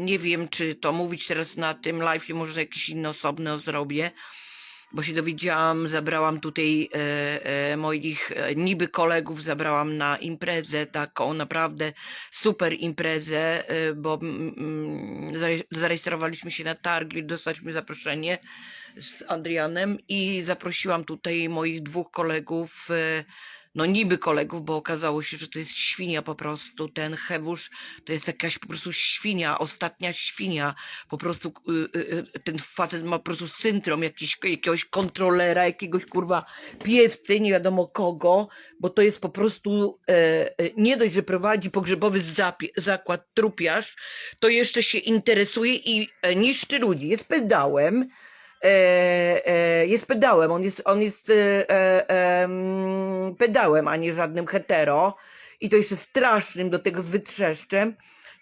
Nie wiem, czy to mówić teraz na tym live, może jakiś inny osobny zrobię, bo się dowiedziałam, zabrałam tutaj e, e, moich e, niby kolegów, zabrałam na imprezę taką, naprawdę super imprezę, e, bo mm, mm, zare- zarejestrowaliśmy się na targi, dostaliśmy zaproszenie z Adrianem i zaprosiłam tutaj moich dwóch kolegów, e, no niby kolegów, bo okazało się, że to jest świnia po prostu. Ten Hewusz to jest jakaś po prostu świnia, ostatnia świnia. Po prostu y, y, y, ten facet ma po prostu syndrom jakiś, jakiegoś kontrolera, jakiegoś kurwa piewcy, nie wiadomo kogo, bo to jest po prostu e, e, nie dość, że prowadzi pogrzebowy zakład trupiarz, to jeszcze się interesuje i e, niszczy ludzi. Jest pedałem, jest pedałem, on jest, on jest e, e, em, pedałem, a nie żadnym hetero. I to jeszcze strasznym do tego z wytrzeszczem.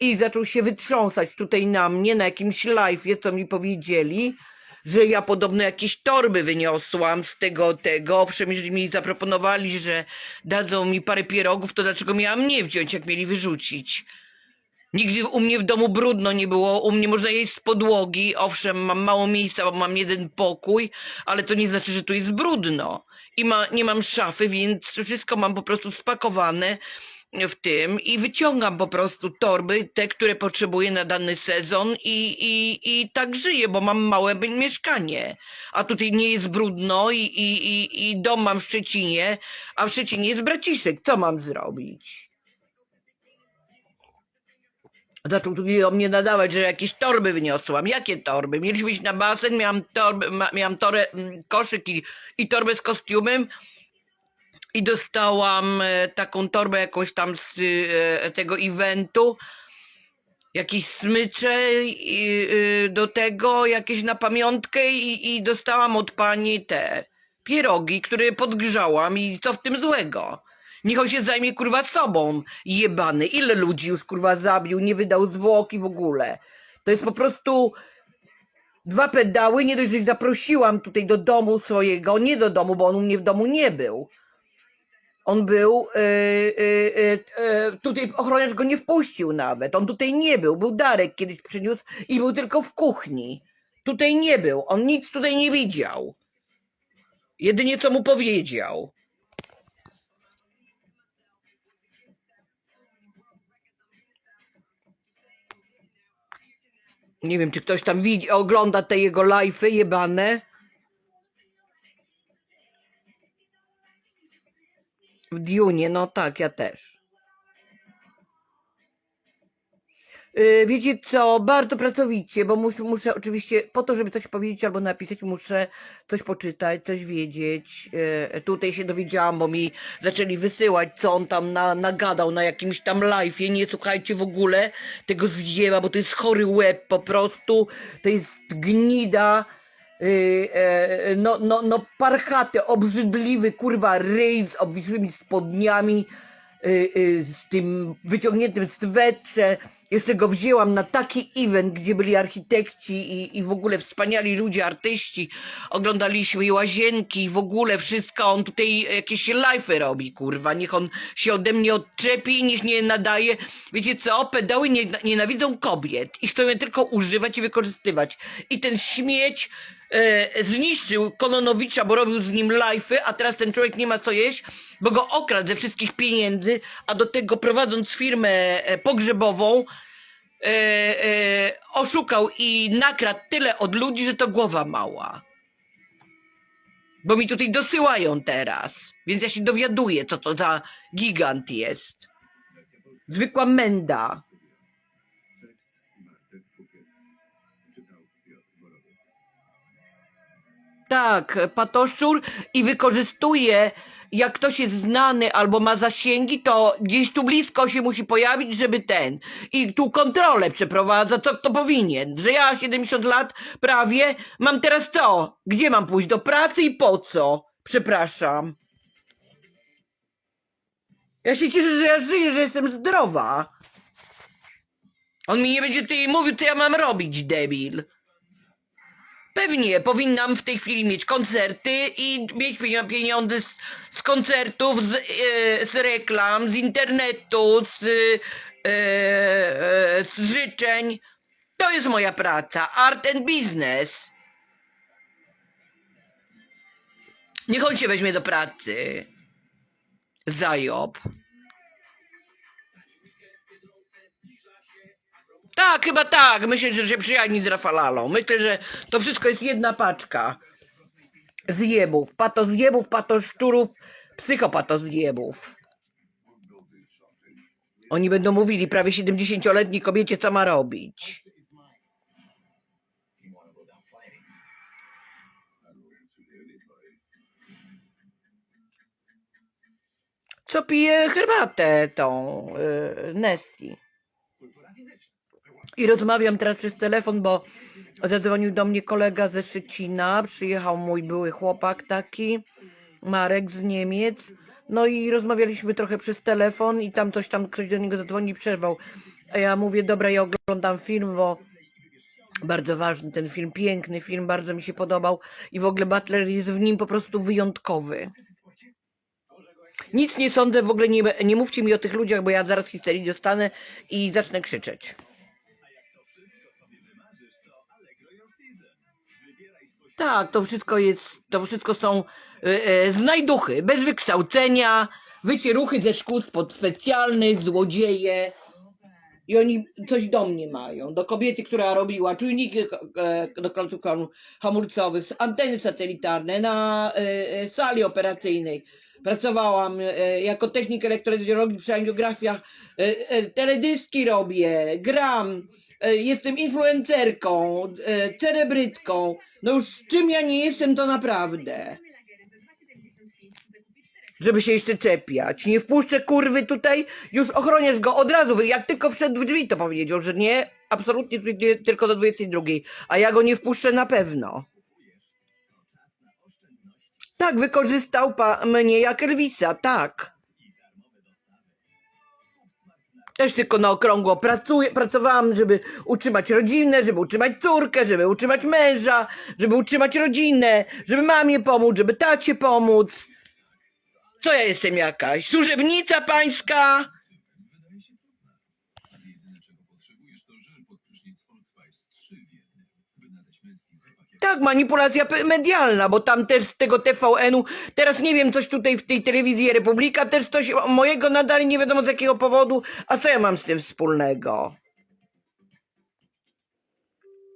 I zaczął się wytrząsać tutaj na mnie, na jakimś live'ie, co mi powiedzieli, że ja podobno jakieś torby wyniosłam z tego, tego, owszem, jeżeli mi zaproponowali, że dadzą mi parę pierogów, to dlaczego miałam nie wziąć, jak mieli wyrzucić? Nigdy u mnie w domu brudno nie było, u mnie można jeść z podłogi, owszem, mam mało miejsca, bo mam jeden pokój, ale to nie znaczy, że tu jest brudno. I ma, nie mam szafy, więc wszystko mam po prostu spakowane w tym i wyciągam po prostu torby, te, które potrzebuję na dany sezon i, i, i tak żyję, bo mam małe mieszkanie. A tutaj nie jest brudno i, i, i, i dom mam w Szczecinie, a w Szczecinie jest braciszek. Co mam zrobić? Zaczął o mnie nadawać, że jakieś torby wyniosłam. Jakie torby? Mieliśmy iść na basen, miałam, torby, miałam torę, mm, koszyk i, torbę z kostiumem i dostałam e, taką torbę jakąś tam z e, tego eventu. Jakieś smycze y, do tego, jakieś na pamiątkę i, i dostałam od pani te pierogi, które podgrzałam i co w tym złego? Niech on się zajmie kurwa sobą, jebany. Ile ludzi już kurwa zabił, nie wydał zwłoki w ogóle. To jest po prostu dwa pedały, nie dość, że ich zaprosiłam tutaj do domu swojego, nie do domu, bo on u mnie w domu nie był. On był, yy, yy, yy, tutaj ochroniarz go nie wpuścił nawet. On tutaj nie był. Był Darek kiedyś przyniósł i był tylko w kuchni. Tutaj nie był. On nic tutaj nie widział. Jedynie co mu powiedział. Nie wiem, czy ktoś tam widzi, ogląda te jego live'y jebane. W Dune, no tak, ja też. Wiecie co, bardzo pracowicie, bo mus, muszę oczywiście, po to, żeby coś powiedzieć albo napisać, muszę coś poczytać, coś wiedzieć. Yy, tutaj się dowiedziałam, bo mi zaczęli wysyłać, co on tam na, nagadał na jakimś tam live'ie. Nie słuchajcie w ogóle tego zjeba, bo to jest chory łeb po prostu. To jest gnida. Yy, e, no, no, no, parchaty, obrzydliwy, kurwa, ryj z obwisłymi spodniami, z tym wyciągniętym swetrze. Jeszcze go wzięłam na taki event, gdzie byli architekci i, i w ogóle wspaniali ludzie, artyści. Oglądaliśmy i łazienki i w ogóle wszystko. On tutaj jakieś live'y robi, kurwa. Niech on się ode mnie odczepi, niech nie nadaje. Wiecie co? Pedały nie, nienawidzą kobiet i chcą je tylko używać i wykorzystywać. I ten śmieć zniszczył Kononowicza, bo robił z nim live'y, a teraz ten człowiek nie ma co jeść, bo go okradł ze wszystkich pieniędzy, a do tego prowadząc firmę e, pogrzebową, e, e, oszukał i nakradł tyle od ludzi, że to głowa mała. Bo mi tutaj dosyłają teraz, więc ja się dowiaduję, co to za gigant jest. Zwykła menda. Tak, patoszczur i wykorzystuje, jak ktoś jest znany albo ma zasięgi, to gdzieś tu blisko się musi pojawić, żeby ten. I tu kontrolę przeprowadza, co kto powinien. Że ja 70 lat prawie, mam teraz co? Gdzie mam pójść? Do pracy i po co? Przepraszam. Ja się cieszę, że ja żyję, że jestem zdrowa. On mi nie będzie tutaj mówił, co ja mam robić, debil. Pewnie powinnam w tej chwili mieć koncerty i mieć pieniądze z, z koncertów, z, e, z reklam, z internetu, z, e, e, z życzeń. To jest moja praca. Art and business. Niech on się weźmie do pracy. Zajob. Tak, chyba tak. Myślę, że się przyjaźni z Rafalalą. Myślę, że to wszystko jest jedna paczka. Zjebów. Patozjebów, patoszczurów, psychopatozjebów. Oni będą mówili prawie 70-letniej kobiecie, co ma robić. Co pije herbatę tą yy, Nesti. I rozmawiam teraz przez telefon, bo zadzwonił do mnie kolega ze Szczecina, przyjechał mój były chłopak taki, Marek z Niemiec. No i rozmawialiśmy trochę przez telefon i tam coś tam ktoś do niego zadzwonił i przerwał. A ja mówię, dobra, ja oglądam film, bo bardzo ważny ten film, piękny film, bardzo mi się podobał i w ogóle Butler jest w nim po prostu wyjątkowy. Nic nie sądzę, w ogóle nie, nie mówcie mi o tych ludziach, bo ja zaraz histerii dostanę i zacznę krzyczeć. Tak, to wszystko jest, to wszystko są e, e, znajduchy, bez wykształcenia, wycieruchy ze szkół spod specjalnych, złodzieje. I oni coś do mnie mają, do kobiety, która robiła czujniki e, do ham- hamulcowych, anteny satelitarne na e, sali operacyjnej. Pracowałam e, jako technik elektroradiologii przy angiografiach, e, e, teledyski robię, gram, jestem influencerką, celebrytką. No już czym ja nie jestem, to naprawdę. Żeby się jeszcze czepiać. Nie wpuszczę kurwy tutaj, już ochroniarz go od razu, jak tylko wszedł w drzwi, to powiedział, że nie, absolutnie tylko do 22. A ja go nie wpuszczę na pewno. Tak, wykorzystał pa mnie jak Elvisa, tak. Też tylko na okrągło pracuję, pracowałam, żeby utrzymać rodzinę, żeby utrzymać córkę, żeby utrzymać męża, żeby utrzymać rodzinę, żeby mamie pomóc, żeby tacie pomóc. Co ja jestem jakaś? Służebnica pańska? Tak, manipulacja medialna, bo tam też z tego TVN-u, teraz nie wiem, coś tutaj w tej telewizji Republika, też coś mojego nadali, nie wiadomo z jakiego powodu, a co ja mam z tym wspólnego?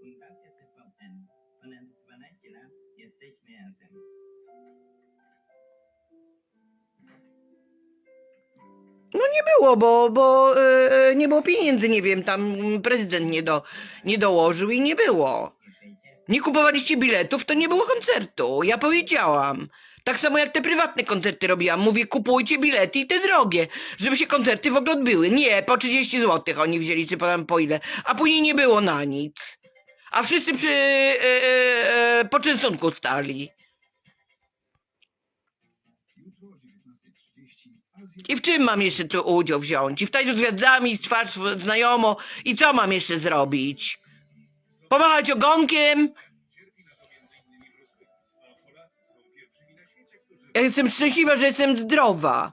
Fundacja TVN. Ponad 12 lat jesteśmy razem. No nie było, bo, bo e, nie było pieniędzy, nie wiem, tam prezydent nie, do, nie dołożył i nie było. Nie kupowaliście biletów, to nie było koncertu. Ja powiedziałam. Tak samo jak te prywatne koncerty robiłam. Mówię, kupujcie bilety i te drogie, żeby się koncerty w ogóle odbyły. Nie, po 30 zł oni wzięli, czy po ile. A później nie było na nic. A wszyscy przy e, e, e, poczęstunku stali. I w czym mam jeszcze tu udział wziąć? I w tańcu gwiazdami, z twarz znajomo. I co mam jeszcze zrobić? Pomachać ogonkiem? Ja jestem szczęśliwa, że jestem zdrowa.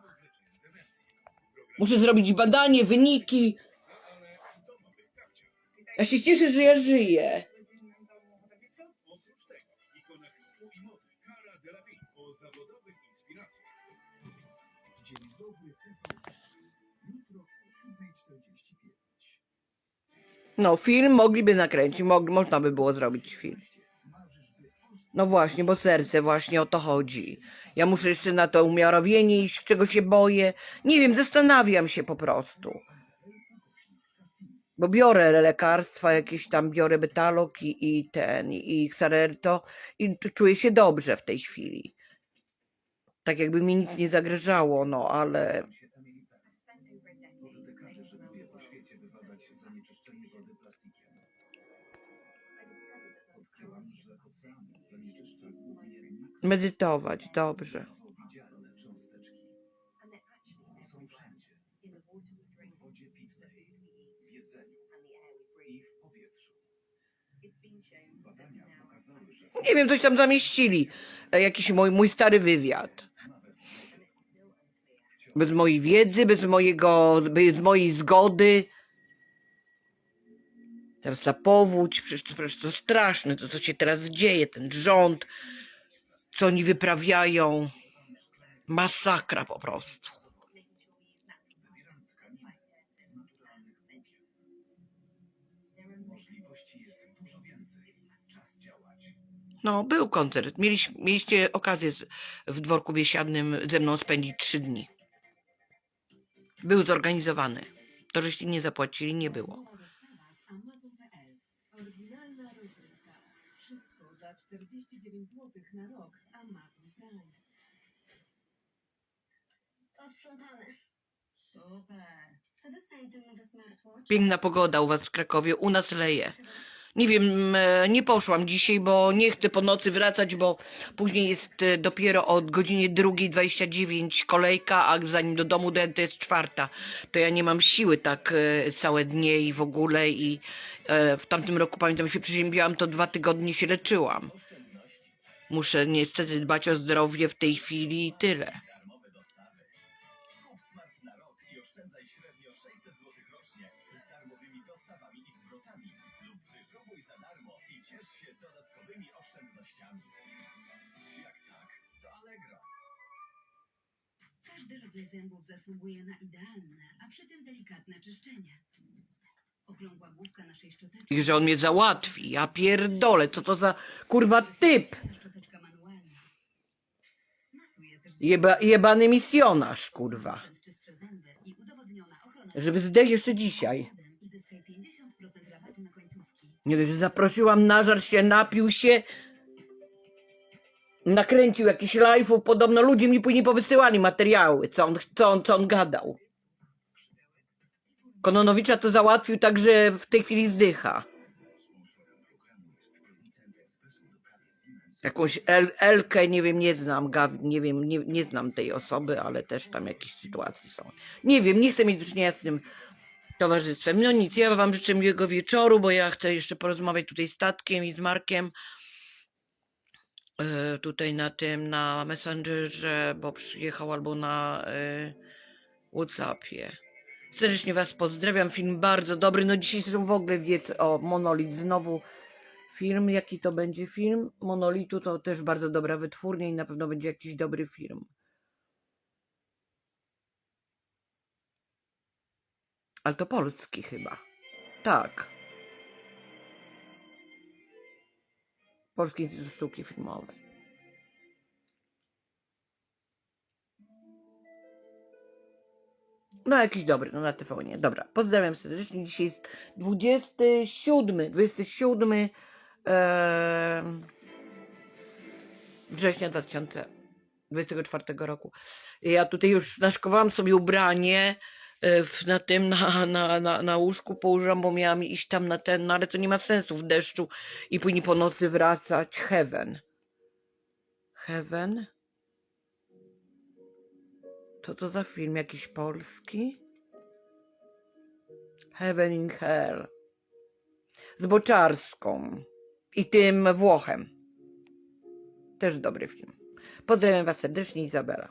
Muszę zrobić badanie, wyniki. Ja się cieszę, że ja żyję. No, film mogliby nakręcić, mog, można by było zrobić film. No właśnie, bo serce właśnie o to chodzi. Ja muszę jeszcze na to umiarowienie iść, czego się boję. Nie wiem, zastanawiam się po prostu. Bo biorę lekarstwa, jakieś tam biorę betalok i, i ten, i Xarelto i czuję się dobrze w tej chwili. Tak jakby mi nic nie zagrażało, no ale medytować, dobrze. Nie wiem, coś tam zamieścili. E, Jakiś mój, mój stary wywiad. Bez mojej wiedzy, bez mojego, bez mojej zgody. Teraz ta powódź, przecież to, przecież to straszne, to co się teraz dzieje, ten rząd, co oni wyprawiają. Masakra po prostu. No, był koncert. Mieliś, mieliście okazję z, w dworku biesiadnym ze mną spędzić trzy dni. Był zorganizowany. To, żeście nie zapłacili, nie było. 49 zł na rok w Amazon Prime. Posprzątane. Super. To dostań ten nowy smartwatch. Piękna pogoda u was w Krakowie, u nas leje. Nie wiem, e, nie poszłam dzisiaj, bo nie chcę po nocy wracać, bo później jest e, dopiero od godziny 2.29 kolejka, a zanim do domu dojadę, to jest czwarta. To ja nie mam siły tak e, całe dnie i w ogóle i e, w tamtym roku, pamiętam, się przeziębiłam, to dwa tygodnie się leczyłam. Muszę niestety dbać o zdrowie w tej chwili i tyle. Darmowe dostawy. Kup smart na rok i oszczędzaj średnio 600 zł rocznie z darmowymi dostawami i zwrotami. Lub wypróbuj za darmo i ciesz się dodatkowymi oszczędnościami. Jak tak, to Allegro. Każdy rodzaj zębów zasługuje na idealne, a przy tym delikatne czyszczenie. Okrągła główka naszej szczoteczki. I że on mnie załatwi. Ja pierdolę, co to za kurwa typ. Jeba, jebany misjonarz, kurwa. Żeby zdech jeszcze dzisiaj. i zyskaj 50% rabatu na końcówki. Nie dość, że zaprosiłam, nażar się, napił się. Nakręcił jakiś live'ów, podobno ludzie mi później powysyłali materiały, co on, co on, co on gadał. Kononowicza to załatwił tak, że w tej chwili zdycha. Jakąś El, Elkę, nie wiem, nie znam, nie wiem, nie, nie znam tej osoby, ale też tam jakieś sytuacje są. Nie wiem, nie chcę mieć już nie z tym towarzystwem. No nic, ja wam życzę miłego wieczoru, bo ja chcę jeszcze porozmawiać tutaj z Tatkiem i z Markiem. E, tutaj na tym, na Messengerze, bo przyjechał albo na e, Whatsappie. Serdecznie was pozdrawiam, film bardzo dobry. No dzisiaj zresztą w ogóle wiec o Monolit znowu film. Jaki to będzie film? Monolitu to też bardzo dobra wytwórnia i na pewno będzie jakiś dobry film. Ale to polski chyba. Tak. Polski Instytut Sztuki Filmowej. No jakiś dobry, no na TV nie. Dobra, pozdrawiam serdecznie. Dzisiaj jest 27, 27 em, września 2024 roku. Ja tutaj już naszkowałam sobie ubranie e, na tym, na, na, na, na łóżku położyłam, bo miałam iść tam na ten, no ale to nie ma sensu w deszczu i później po nocy wracać. Heaven. Heaven? Co to za film? Jakiś polski? Heaven in Hell. Z Boczarską. I tym Włochem. Też dobry film. Pozdrawiam Was serdecznie, Izabela.